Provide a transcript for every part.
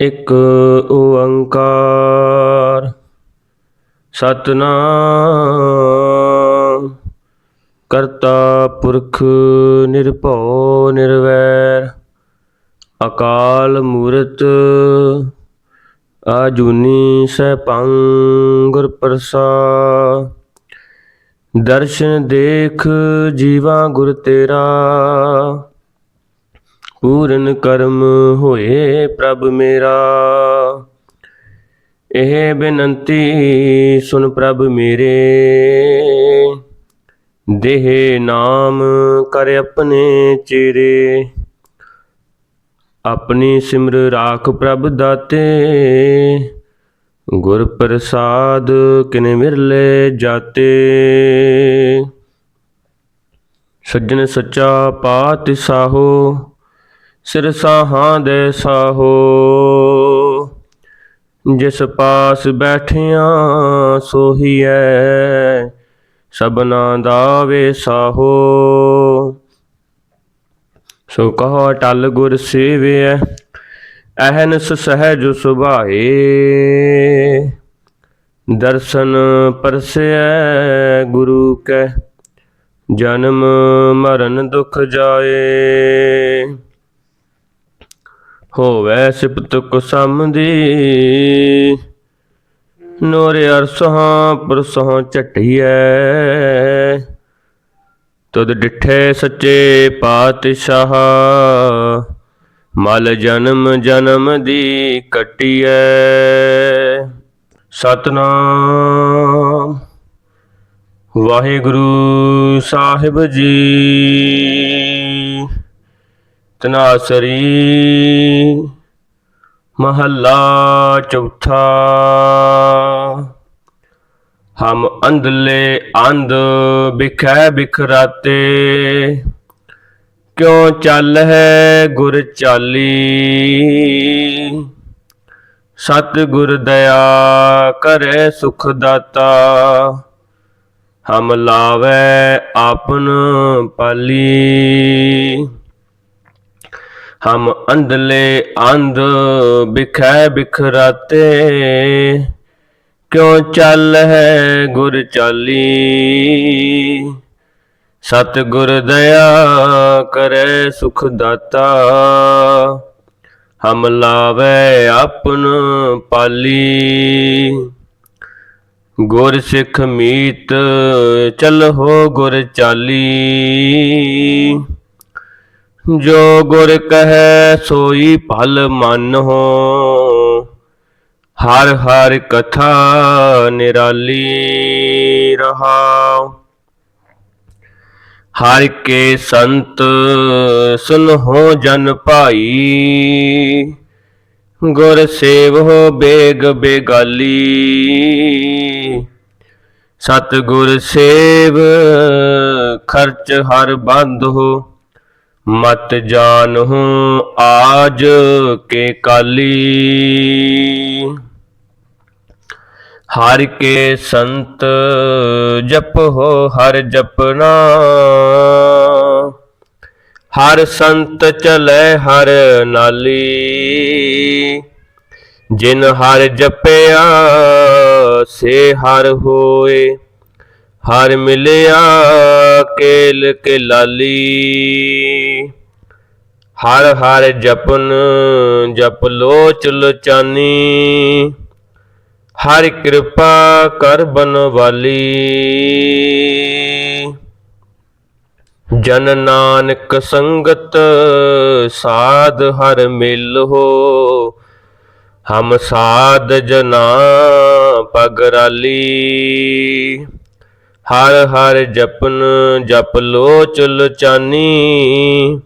ਇੱਕ ਓੰਕਾਰ ਸਤਨਾਮ। ਕਰਤਾ ਪੁਰਖ ਨਿਰਭਉ ਨਿਰਵੈਰ। ਅਕਾਲ ਮੂਰਤ ਆਜੂਨੀ ਸੈਭੰ ਗੁਰ ਪ੍ਰਸਾਦ। ਦਰਸ਼ਨ ਦੇਖ ਜੀਵਾ ਗੁਰ ਤੇਰਾ। ਪੂਰਨ ਕਰਮ ਹੋਏ ਪ੍ਰਭ ਮੇਰਾ। ਇਹ ਬੇਨੰਤੀ ਸੁਨ ਪ੍ਰਭ ਮੇਰੇ। ਦੇਹ ਨਾਮ ਕਰ ਆਪਣੇ ਚਿਰੇ ਆਪਣੀ ਸਿਮਰ ਰਾਖ ਪ੍ਰਭ ਦਾਤੇ। ਗੁਰ ਪ੍ਰਸਾਦ ਕਿਨੇ ਮਿਰਲੇ ਜਾਤੇ। ਸੱਜਣ ਸੱਚਾ ਪਾਤਿ ਸਾਹੋ। ਸਿਰ ਦੇ ਸਾਹੋ। ਜਿਸ ਪਾਸ ਬੈਠਿਆਂ ਸੋਹੀਐ ਸਬਨਾ ਦਾ ਵੇ ਸਾਹੋ। ਸੋ ਕਹੋ ਟਲ ਗੁਰ ਸੇਵਿਐ ਅਹਨਸ ਸਹਿਜ ਸੁਭਾਏ। ਦਰਸ਼ਨ ਪਰਸੈ ਗੁਰੂ ਕੈ, ਜਨਮ ਮਰਨ ਦੁਖ ਜਾਏ। ਹੋਵੈ ਸਿਪਤ ਕੁਸਮਦੀ ਨੂਰ ਅਰਸਹਾਂ ਪਰਸਹਾਂ ਝਟਿਐ। ਤੁਧ ਡਿਠੇ ਸੱਚੇ ਪਾਤਸ਼ਾਹ। ਮਲ ਜਨਮ ਜਨਮ ਦੀ ਕਟਿਐ। ਸਤਨਾਮ। ਵਾਹਿਗੁਰੂ ਸਾਹਿਬ ਜੀ। ਤਨਾਸਰੀ, ਮਹੱਲਾ ਚੌਥਾ। ਹਮ ਅੰਧਲੇ ਅੰਧ ਬਿਖੈ ਬਿਖਰਾਤੇ, ਕਿਉ ਚੱਲ ਹੈ ਗੁਰ ਚਾਲੀ? ਸਤ ਗੁਰ ਦਇਆ ਕਰੇ ਸੁਖ ਦਾਤਾ, ਹਮ ਲਾਵੇ ਆਪਨ ਪਾਲੀ। ਹਮ ਅੰਧਲੇ ਅੰਧ ਬਿਖੈ ਬਿਖਰਾਤੇ। ਕਿਉ ਚੱਲ ਹੈ ਗੁਰ ਚਾਲੀ? ਸਤ ਗੁਰ ਦਇਆ ਕਰੈ ਸੁਖ ਦਾਤਾ। ਹਮ ਲਾਵੇ ਆਪਨ ਪਾਲੀ। ਗੁਰ ਸਿੱਖ ਮੀਤ ਚਲਹੁ ਗੁਰ ਚਾਲੀ। ਜੋ ਗੁਰ ਕਹੈ ਸੋਈ ਭਲ ਮਨ ਹੋ। ਹਰ ਹਰ ਕਥਾ ਨਿਰਾਲੀ ਰਹਾਉ। ਹਰ ਕੇ ਸੰਤ ਸੁਨਹੁ ਜਨ ਭਾਈ। ਗੁਰ ਸੇਵਹੁ ਬੇਗ ਬੇਗਾਲੀ। ਸਤ ਗੁਰ ਸੇਵ ਖਰਚ ਹਰ ਬੰਧੁ ਮਤ ਜਾਨਹੁ ਆਜ ਕੇ ਕਾਲੀ। ਹਰ ਕੇ ਸੰਤ ਜਪ ਹੋ ਹਰ ਜਪਨਾ। ਹਰ ਸੰਤ ਚਲੇ, ਹਰ ਨਾਲੀ। ਜਿਨ ਹਰ ਜਪਿਆ, ਸੇ ਹਰ ਹੋਏ। ਹਰ ਮਿਲਿਆ, ਕੇਲ ਕੇ ਲਾਲੀ ਹਰ ਹਰ ਜਪਨ, ਜਪ ਲੋ ਲੋਚ ਚਾਨੀ ਹਰ ਕਿਰਪਾ ਕਰ ਬਨਵਾਲੀ। ਜਨ ਨਾਨਕ ਸੰਗਤ, ਸਾਧ ਹਰ ਮਿਲ ਹੋ। ਹਮ ਸਾਧ ਜਨਾ ਪਗਰਾਲੀ ਹਰ ਹਰ ਜਪਨ, ਜਪ ਲੋ ਚੁਲ ਚਾਨੀ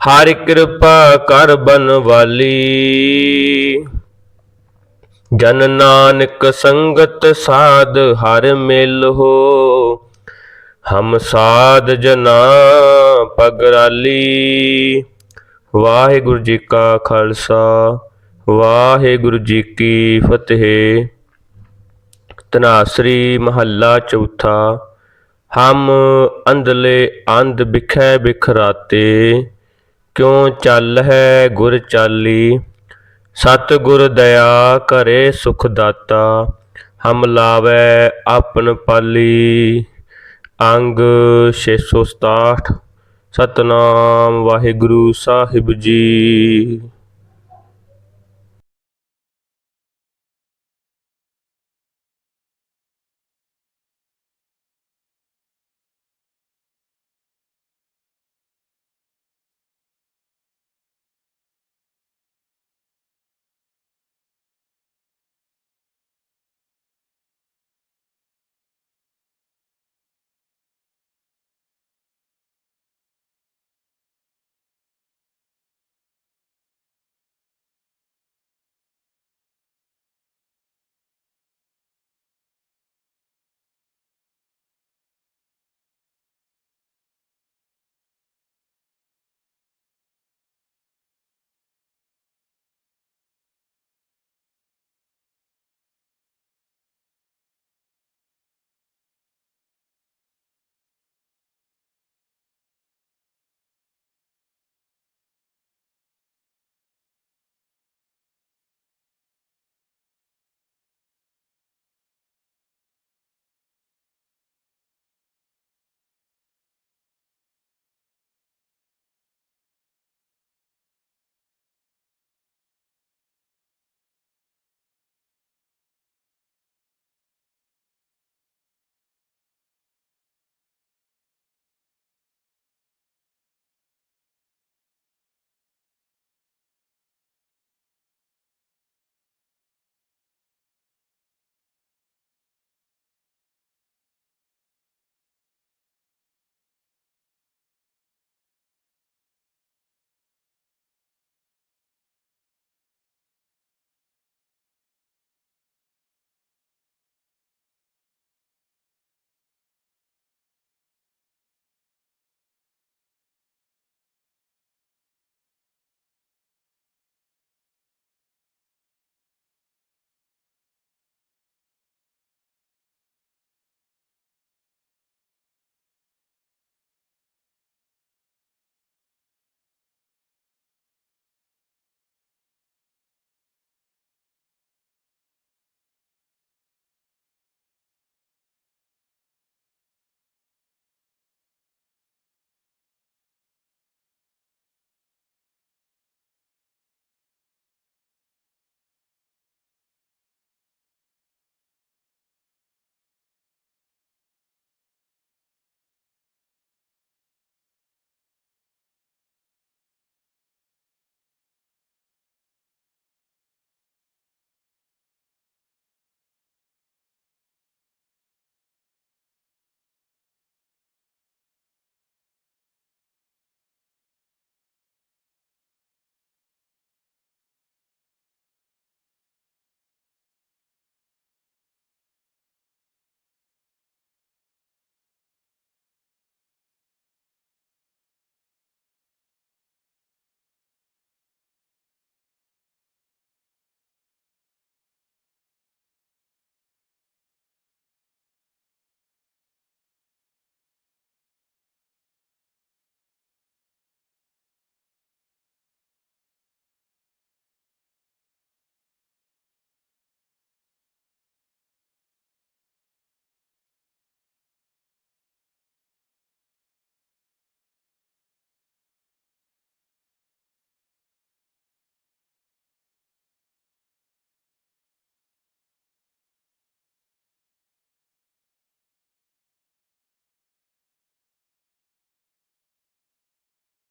ਹਰ ਕਿਰਪਾ ਕਰ ਬਨਵਾਲੀ। ਜਨ ਨਾਨਕ ਸੰਗਤ ਸਾਧ ਹਰ ਮਿਲ ਹੋ। ਹਮ ਸਾਧ ਜਨਾ ਪਗਰਾਲੀ। ਵਾਹਿਗੁਰੂ ਜੀ ਕਾ ਖਾਲਸਾ, ਵਾਹਿਗੁਰੂ ਜੀ ਕੀ ਫਤਿਹ। ਤਨਾਸਰੀ ਮਹੱਲਾ ਚੌਥਾ, ਹਮ ਅੰਧਲੇ ਅੰਧ ਬਿਖੈ ਬਿਖਰਾਤੇ। ਕਿਉ ਚੱਲ ਹੈ ਗੁਰ ਚਾਲੀ? ਸਤ ਗੁਰ ਦਇਆ ਕਰੇ ਸੁਖ ਦਾਤਾ, ਹਮ ਲਾਵੈ ਆਪਨ ਪਾਲੀ। ਅੰਗ 667 ਸਤਨਾਮ ਵਾਹਿਗੁਰੂ ਸਾਹਿਬ ਜੀ।